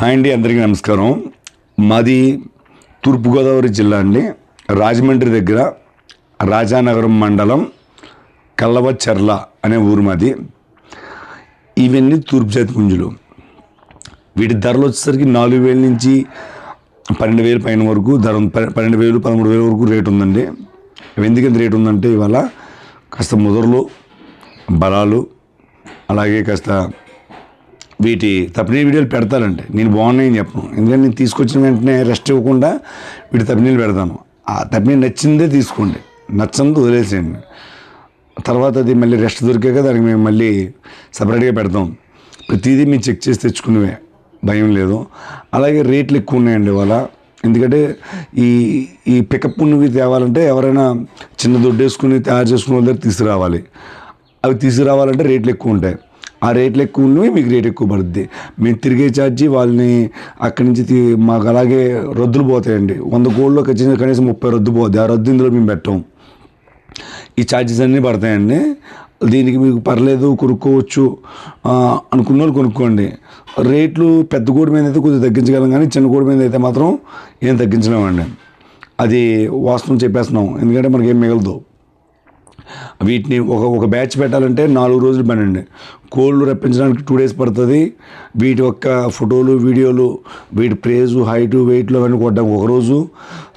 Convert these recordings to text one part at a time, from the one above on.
Hi అండి అందరికీ నమస్కారం. మాది తూర్పుగోదావరి జిల్లా అండి. రాజమండ్రి దగ్గర రాజానగరం మండలం కల్లవచర్ల అనే ఊరు మాది. ఇవన్నీ తూర్పు జాతి పుంజులు. వీటి ధరలు వచ్చేసరికి నాలుగు వేల నుంచి పన్నెండు వేలు పైన వరకు ధర పన్నెండు వేలు పదమూడు వేల వరకు రేటు ఉందండి. ఎందుకంత రేటు ఉందంటే ఇవాళ కాస్త ముదరలు బలాలు అలాగే కాస్త వీటి తప్పనీ వీడియోలు పెడతానండి నేను బాగున్నాయని చెప్పను. ఎందుకంటే నేను తీసుకొచ్చిన వెంటనే రెస్ట్ ఇవ్వకుండా వీటి తప్పనీలు పెడతాను. ఆ తప్పనీ నచ్చిందే తీసుకోండి. నచ్చంది వదిలేసేయండి. తర్వాత అది మళ్ళీ రెస్ట్ దొరికాక దానికి మేము మళ్ళీ సపరేట్గా పెడతాం. ప్రతిదీ మేము చెక్ చేసి తెచ్చుకునేవే. భయం లేదు. అలాగే రేట్లు ఎక్కువ ఉన్నాయండి ఇవాళ. ఎందుకంటే ఈ ఈ పికప్ ఉన్నవి తేవాలంటే ఎవరైనా చిన్న దొడ్డేసుకుని తయారు చేసుకునే వాళ్ళ దగ్గర తీసుకురావాలి. అవి తీసుకురావాలంటే రేట్లు ఎక్కువ ఉంటాయి. ఆ రేట్లు ఎక్కువ ఉన్నవి మీకు రేట్ ఎక్కువ పడుద్ది. మేము తిరిగే ఛార్జీ వాళ్ళని అక్కడి నుంచి మాకు అలాగే రద్దులు పోతాయండి. వంద కోళ్ళు ఖచ్చితంగా కనీసం ముప్పై రద్దు పోద్ది. ఆ రద్దు ఇందులో మేము పెట్టాం. ఈ ఛార్జెస్ అన్నీ పడతాయండి. దీనికి మీకు పర్లేదు కొనుక్కోవచ్చు అనుకున్నారు అనుకున్న వాళ్ళు కొనుక్కోండి. రేట్లు పెద్ద గోడు మీద అయితే కొద్దిగా తగ్గించగలం కానీ చిన్న గోడు మీద అయితే మాత్రం ఏం తగ్గించలేమండి. అది వాస్తవం చెప్పేస్తున్నాం. ఎందుకంటే మనకి ఏం మిగలదు. వీటిని ఒక ఒక బ్యాచ్ పెట్టాలంటే నాలుగు రోజులు పని అండి కోళ్ళు రప్పించడానికి టూ డేస్ పడుతుంది. వీటి యొక్క ఫోటోలు వీడియోలు వీటి ప్రేజు హైటు వెయిట్లు అవన్నీ కొట్టడానికి ఒక రోజు.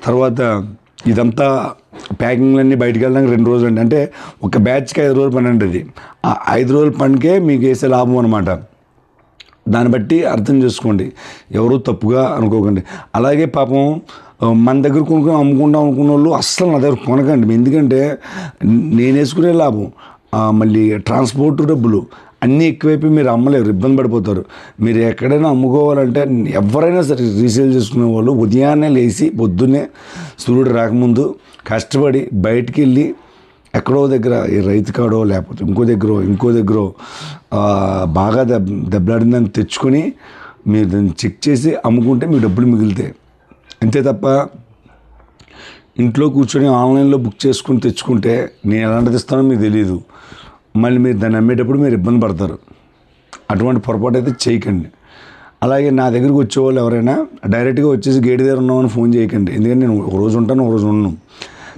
తర్వాత ఇదంతా ప్యాకింగ్లన్నీ బయటికి వెళ్ళడానికి రెండు రోజులు అండి అంటే ఒక బ్యాచ్కి ఐదు రోజులు పని అండి అది ఆ ఐదు రోజుల పనికే మీకు వేసే లాభం అనమాట దాన్ని బట్టి అర్థం చేసుకోండి. ఎవరు తప్పుగా అనుకోకండి. అలాగే పాపం మన దగ్గర కొనుక్కొని అమ్ముకుంటాం అనుకున్న వాళ్ళు అస్సలు నా దగ్గర కొనకండి. ఎందుకంటే నేను వేసుకునే లాభం మళ్ళీ ట్రాన్స్పోర్ట్ డబ్బులు అన్నీ ఎక్కువైపోయి మీరు అమ్మలేరు ఇబ్బంది పడిపోతారు. మీరు ఎక్కడైనా అమ్ముకోవాలంటే ఎవరైనా సరే రీసేల్ చేసుకునే వాళ్ళు ఉదయాన్నే లేచి పొద్దున్నే సూర్యుడు రాకముందు కష్టపడి బయటికి వెళ్ళి ఎక్కడో దగ్గర ఈ రైతు కాడో లేకపోతే ఇంకో దగ్గర ఇంకో దగ్గర బాగా దెబ్ దెబ్బలాడిందని తెచ్చుకొని మీరు దాన్ని చెక్ చేసి అమ్ముకుంటే మీ డబ్బులు మిగులుతాయి అంతే తప్ప ఇంట్లో కూర్చొని ఆన్లైన్లో బుక్ చేసుకుని తెచ్చుకుంటే నేను ఎలాంటిది ఇస్తానో మీకు తెలియదు మళ్ళీ మీరు దాన్ని అమ్మేటప్పుడు మీరు ఇబ్బంది పడతారు. అటువంటి పొరపాటు అయితే చేయకండి. అలాగే నా దగ్గరికి వచ్చేవాళ్ళు ఎవరైనా డైరెక్ట్గా వచ్చేసి గేట్ దగ్గర ఉన్నామని ఫోన్ చేయకండి. ఎందుకంటే నేను ఒక రోజు ఉంటాను ఒక రోజు ఉన్నాను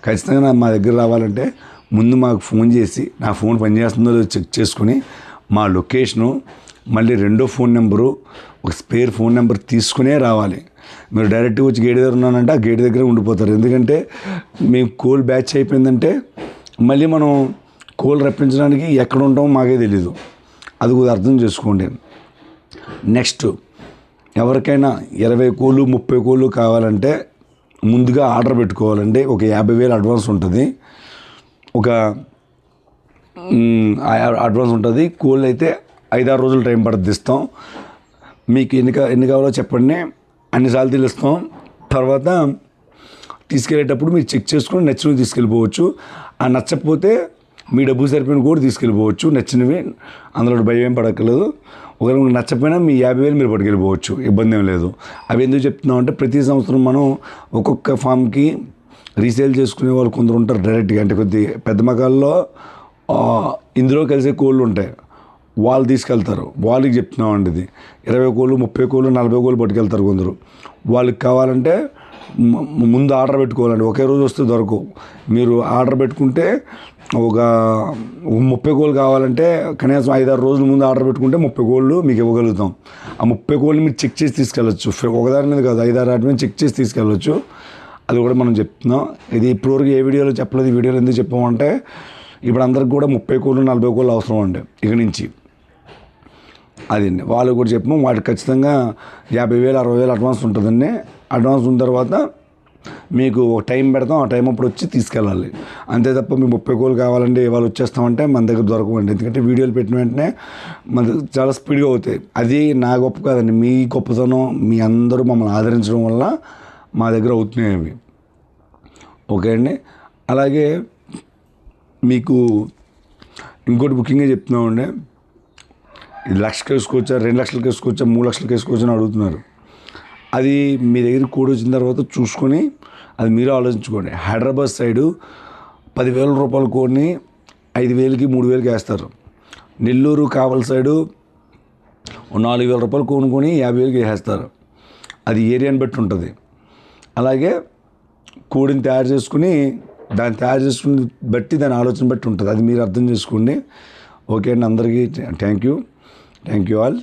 ఖచ్చితంగా మా దగ్గర రావాలంటే ముందు మాకు ఫోన్ చేసి నా ఫోన్ పనిచేస్తుందో లేదో చెక్ చేసుకుని మా లొకేషను మళ్ళీ రెండో ఫోన్ నెంబరు ఒక స్పేర్ ఫోన్ నెంబర్ తీసుకునే రావాలి. మీరు డైరెక్ట్గా వచ్చి గేట్ దగ్గర ఉన్నానంటే ఆ గేట్ దగ్గర ఉండిపోతారు. ఎందుకంటే మేము కోల్ బ్యాచ్ అయిపోయిందంటే మళ్ళీ మనం కోల్ రప్పించడానికి ఎక్కడ ఉంటామో మాకే తెలీదు. అది కూడా అర్థం చేసుకోండి. నెక్స్ట్ ఎవరికైనా ఇరవై కోళ్ళు ముప్పై కోళ్ళు కావాలంటే ముందుగా ఆర్డర్ పెట్టుకోవాలండి. ఒక యాభై వేలు అడ్వాన్స్ ఉంటుంది. ఒక అడ్వాన్స్ ఉంటుంది. కూల్ అయితే ఐదారు రోజులు టైం పడుతుంది ఇస్తాం. మీకు ఎన్ని ఎన్ని కావాలో చెప్పండి. అన్నిసార్లు తెలుస్తాం తర్వాత తీసుకెళ్ళేటప్పుడు మీరు చెక్ చేసుకొని నచ్చినవి తీసుకెళ్ళిపోవచ్చు. ఆ నచ్చకపోతే మీ డబ్బు సరిపోయిన కూడా తీసుకెళ్ళిపోవచ్చు. నచ్చినవి అందులో భయం ఏం పడక్కర్లేదు. ఒకవేళ మీకు నచ్చకపోయినా మీ యాభై వేలు మీరు పట్టుకెళ్ళిపోవచ్చు. ఇబ్బంది ఏం లేదు. అవి ఎందుకు చెప్తున్నాం అంటే ప్రతి సంవత్సరం మనం ఒక్కొక్క ఫామ్కి రీసేల్ చేసుకునే వాళ్ళు కొందరు ఉంటారు డైరెక్ట్గా అంటే కొద్ది పెద్ద మగాల్లో ఇందులో కలిసే కోళ్ళు ఉంటాయి. వాళ్ళు తీసుకెళ్తారు. వాళ్ళకి చెప్తున్నామండి ఇది. ఇరవై కోళ్ళు ముప్పై కోళ్ళు నలభై కోళ్ళు పట్టుకెళ్తారు కొందరు. వాళ్ళకి కావాలంటే ముందు ఆర్డర్ పెట్టుకోవాలండి. ఒకే రోజు వస్తే దొరకవు. మీరు ఆర్డర్ పెట్టుకుంటే ఒక ఒక ముప్పై కోళ్ళు కావాలంటే కనీసం ఐదారు రోజుల ముందు ఆర్డర్ పెట్టుకుంటే ముప్పై కోళ్ళు మీకు ఇవ్వగలుగుతాం. ఆ ముప్పై కోళ్ళు మీరు చెక్ చేసి తీసుకెళ్ళచ్చు. ఒకదాని మీద కాదు ఐదారు వాటి మీద చెక్ చేసి తీసుకెళ్ళచ్చు. అది కూడా మనం చెప్తున్నాం. ఇది ఇప్పటివరకు ఏ వీడియోలో చెప్పలేదు ఈ వీడియోలో ఎందుకు చెప్పామంటే ఇప్పుడు అందరికి కూడా ముప్పై కోళ్ళు నలభై కోళ్ళు అవసరం అండి ఇక నుంచి. అది అండి. వాళ్ళు కూడా చెప్పాము వాటికి ఖచ్చితంగా యాభై వేలు అరవై వేలు అడ్వాన్స్ ఉంటుందండి. అడ్వాన్స్ ఉన్న తర్వాత మీకు ఒక టైం పెడతాం ఆ టైం అప్పుడు వచ్చి తీసుకెళ్ళాలి. అంతే తప్ప మీ ముప్పై కోళ్ళు కావాలంటే ఇవాళ వచ్చేస్తామంటే మన దగ్గర దొరకవండి. ఎందుకంటే వీడియోలు పెట్టిన వెంటనే మన చాలా స్పీడ్గా అవుతాయి. అది నా గొప్ప కాదండి. మీ గొప్పతనం మీ అందరూ మమ్మల్ని ఆదరించడం వల్ల మా దగ్గర అవుతున్నాయి అవి. ఓకే అండి. అలాగే మీకు ఇంకోటి బుకింగే చెప్తున్నామండి. ఇది లక్షకి వేసుకోవచ్చా రెండు లక్షలకి వేసుకోవచ్చా మూడు లక్షలకి వేసుకోవచ్చా అని అడుగుతున్నారు. అది మీ దగ్గర కోడ్ వచ్చిన తర్వాత చూసుకొని అది మీరు ఆలోచించుకోండి. హైదరాబాద్ సైడు పదివేల రూపాయల కోడ్ని ఐదు వేలకి మూడు వేలకి వేస్తారు. నెల్లూరు కావల సైడు నాలుగు వేల రూపాయలు కొనుక్కొని యాభై వేలకి వేసేస్తారు. అది ఏరియాని బట్టి ఉంటుంది. అలాగే కోడిని తయారు చేసుకుని దాన్ని తయారు చేసుకుని బట్టి దాని ఆలోచన బట్టి ఉంటుంది. అది మీరు అర్థం చేసుకోండి. ఓకే అండి అందరికీ thank you. Thank you all.